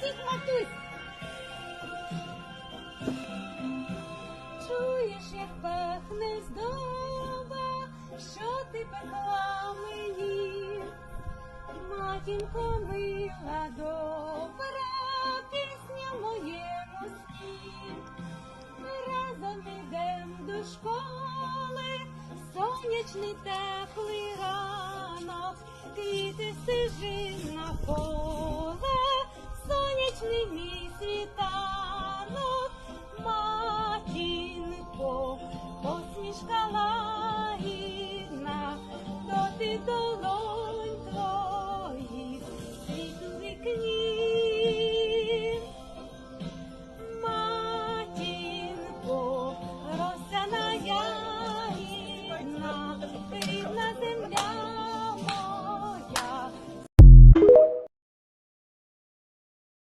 всіх, матусь. Чуєш, як пахне здоба, що ти пекла мені? Матінко мила добра, пісня в моєму сні. Разом ідем до школи, сонячний теплий ранок, квіти полі. світанок, матінко, посмішка.